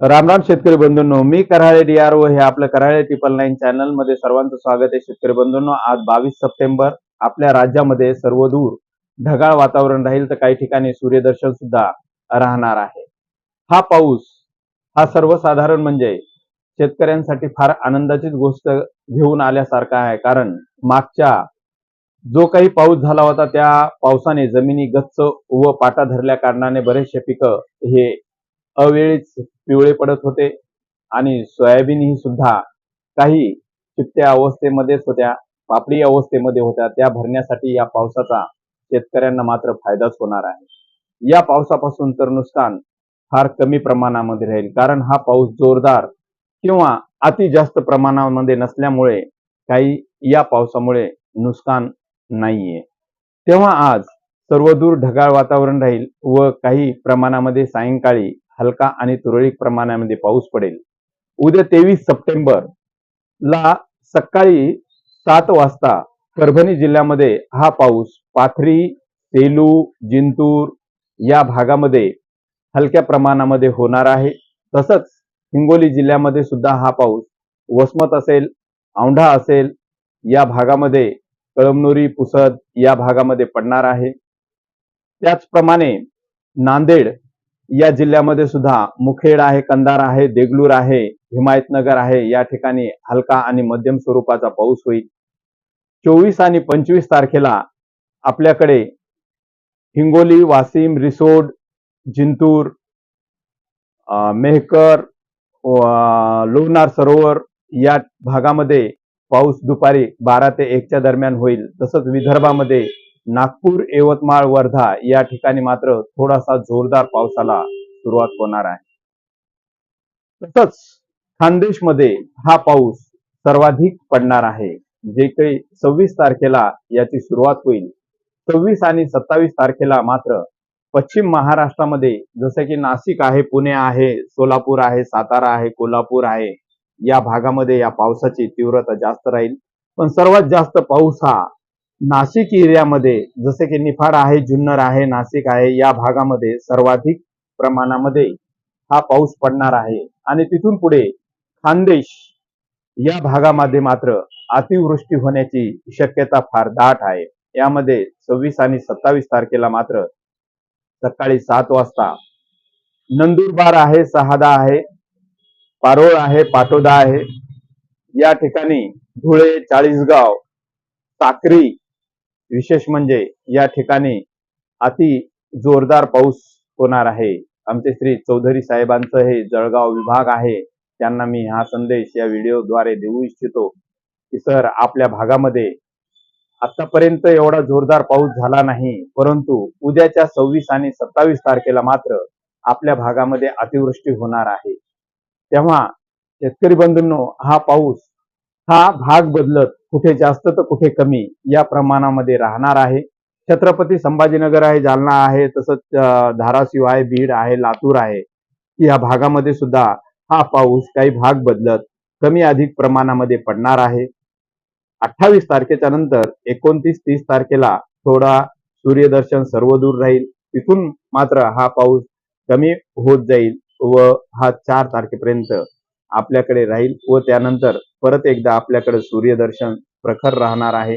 राम राम शेतकरी बंधूंनो मी Karale D R O हे आपलं कराळे ट्रिपल नाईन चॅनलमध्ये सर्वांचं स्वागत आहे शेतकरी बंधूंनो. आज बावीस सप्टेंबर आपल्या राज्यामध्ये सर्वदूर ढगाळ वातावरण राहील तर काही ठिकाणी सूर्यदर्शन सुद्धा राहणार आहे. हा पाऊस हा सर्वसाधारण म्हणजे शेतकऱ्यांसाठी फार आनंदाचीच गोष्ट घेऊन आल्यासारखा आहे. कारण मागच्या जो काही पाऊस झाला होता त्या पावसाने जमिनी गच्च व पाटा धरल्या कारणाने बरेचसे पिकं हे अवेळीच पिवळे पडत होते आणि सोयाबीन ही सुद्धा काही चिकट्या अवस्थेमध्येच होत्या पापडी अवस्थेमध्ये होत्या. त्या भरण्यासाठी या पावसाचा शेतकऱ्यांना मात्र फायदाच होणार आहे. या पावसापासून तर नुकसान फार कमी प्रमाणामध्ये राहील. कारण हा पाऊस जोरदार किंवा अति जास्त प्रमाणामध्ये नसल्यामुळे काही या पावसामुळे नुकसान नाहीये. तेव्हा आज सर्वदूर ढगाळ वातावरण राहील व काही प्रमाणामध्ये सायंकाळी हलका आणि तुरळक प्रमाणामध्ये पाऊस पडेल. उद्या तेवीस सप्टेंबर ला सकाळी सात वाजता परभणी जिल्ह्यामध्ये हा पाऊस पाथरी सेलू जिंतूर या भागामध्ये हलक्या प्रमाणामध्ये होणार आहे. तसंच हिंगोली जिल्ह्यामध्ये सुद्धा हा पाऊस वसमत असेल औंढा असेल या भागामध्ये कळमनुरी पुसद या भागामध्ये पडणार आहे. त्याचप्रमाणे नांदेड या जिल्ह्यामध्ये सुद्धा मुखेड आहे कंधार आहे देगलूर आहे हिमायतनगर आहे या ठिकाणी हलका आणि मध्यम स्वरूपाचा पाऊस होईल. चोवीस आणि पंचवीस तारखेला आपल्याकडे हिंगोली वाशिम रिसोड जिंतूर अं, मेहकर व- लोणार सरोवर या भागामध्ये पाऊस दुपारी बारा ते एकच्या दरम्यान होईल. तसंच विदर्भामध्ये नागपूर यवतमाळ वर्धा या ठिकाणी मात्र थोडासा जोरदार पावसाला सुरुवात होणार आहे. तसंच खानदेशमध्ये हा पाऊस सर्वाधिक पडणार आहे. जे काही सव्वीस तारखेला याची सुरुवात होईल. सव्वीस आणि सत्तावीस तारखेला मात्र पश्चिम महाराष्ट्रामध्ये जसं की नाशिक आहे पुणे आहे सोलापूर आहे सातारा आहे कोल्हापूर आहे या भागामध्ये या पावसाची तीव्रता जास्त राहील. पण सर्वात जास्त पाऊस हा नाशिक एरियामध्ये जसे की निफाड आहे जुन्नर आहे नाशिक आहे या भागामध्ये सर्वाधिक प्रमाणामध्ये हा पाऊस पडणार आहे. आणि तिथून पुढे खानदेश या भागामध्ये मात्र अतिवृष्टी होण्याची शक्यता फार दाट आहे. यामध्ये सव्वीस आणि सत्तावीस तारखेला मात्र सकाळी सात वाजता नंदुरबार आहे सहादा आहे पारोळ आहे पाटोदा आहे. या ठिकाणी धुळे चाळीसगाव साक्री विशेष म्हणजे या ठिकाणी अति जोरदार पाऊस होणार आहे. आमचे श्री चौधरी साहेबांचं हे जळगाव विभाग आहे. त्यांना मी हा संदेश या व्हिडिओद्वारे देऊ इच्छितो की सर आपल्या भागामध्ये आतापर्यंत एवढा जोरदार पाऊस झाला नाही परंतु उद्याच्या सव्वीस आणि सत्तावीस तारखेला मात्र आपल्या भागामध्ये अतिवृष्टी होणार आहे. तेव्हा शेतकरी बंधूंनो हा पाऊस हा भाग बदलत कुठे जास्त तर कुठे कमी या प्रमाणामध्ये राहणार आहे. छत्रपती संभाजीनगर आहे जालना आहे तसंच धाराशिव आहे बीड आहे लातूर आहे. या भागामध्ये सुद्धा हा पाऊस काही भाग बदलत कमी अधिक प्रमाणामध्ये पडणार आहे. अठ्ठावीस तारखेच्या नंतर एकोणतीस तीस तारखेला थोडा सूर्यदर्शन सर्व दूर राहील. तिथून मात्र हा पाऊस कमी होत जाईल व हा चार तारखेपर्यंत आपल्याकडे राहील व त्यानंतर परत एकदा आपल्याकडे सूर्यदर्शन प्रखर राहणार आहे.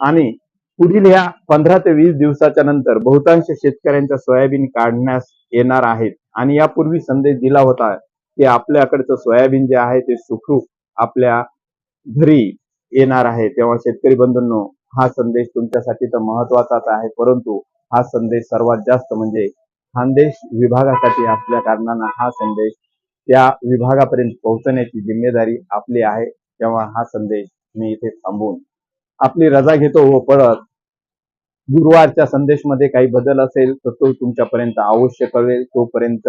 आणि पुढील ह्या पंधरा ते वीस दिवसाच्या नंतर बहुतांश शेतकऱ्यांच्या सोयाबीन काढण्यास येणार आहेत. आणि यापूर्वी संदेश दिला होता की आपल्याकडचं सोयाबीन जे आहे ते सुखरूप आपल्या घरी येणार आहे. तेव्हा शेतकरी बंधूंनो हा संदेश तुमच्यासाठी तर महत्वाचाच आहे परंतु हा संदेश सर्वात जास्त म्हणजे खानदेश विभागासाठी असल्या कारणानं हा संदेश त्या विभागापर्यंत पोहोचण्याची जिम्मेदारी आपली आहे तेव्हा हा संदेश मी इथे थांबवून आपली रजा घेतो व परत गुरुवारच्या संदेशमध्ये काही बदल असेल तर तो तुमच्यापर्यंत अवश्य कळेल. तोपर्यंत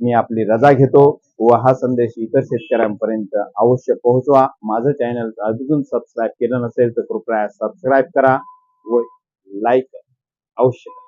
मी आपली रजा घेतो व हा संदेश इतर शेतकऱ्यांपर्यंत अवश्य पोहोचवा. माझं चॅनल अजून सबस्क्राईब केलं नसेल तर कृपया सबस्क्राईब करा व लाईक अवश्य करा.